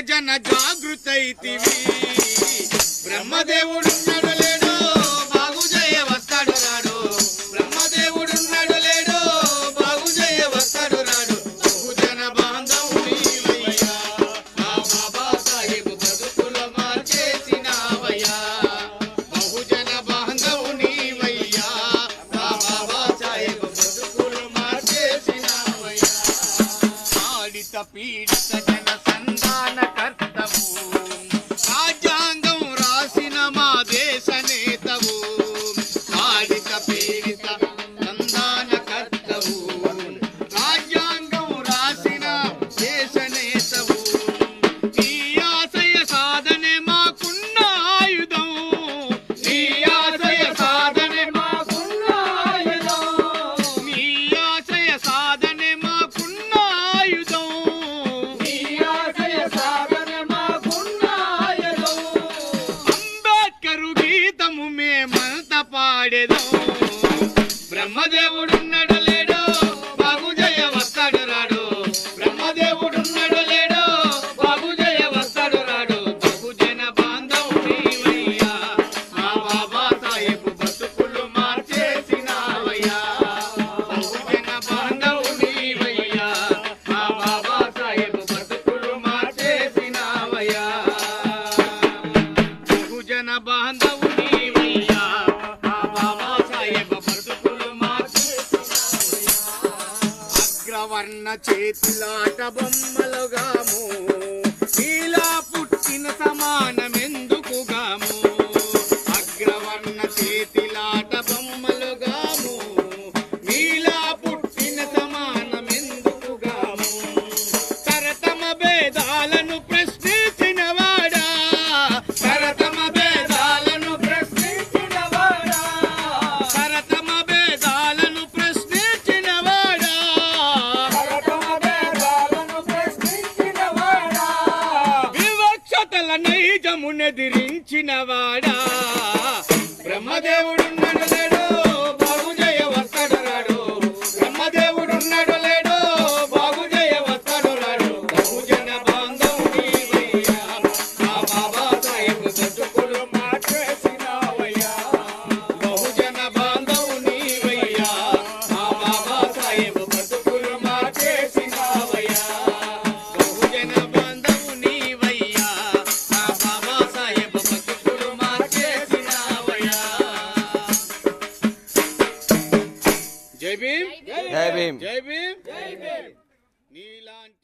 జన జాగృతైతివి. బ్రహ్మదేవుడున్నాడు जन संधान कर। పాడేదో. బ్రహ్మదేవుడు వర్ణ చేతులాట బొమ్మలుగాము. ఇలా పుట్టిన సమాన బ్రహ్మదేవుడెదిరించిన వాడా బ్రహ్మదేవుడు జై భీమ్. జై భీమ్. జై భీమ్. నీలాంటి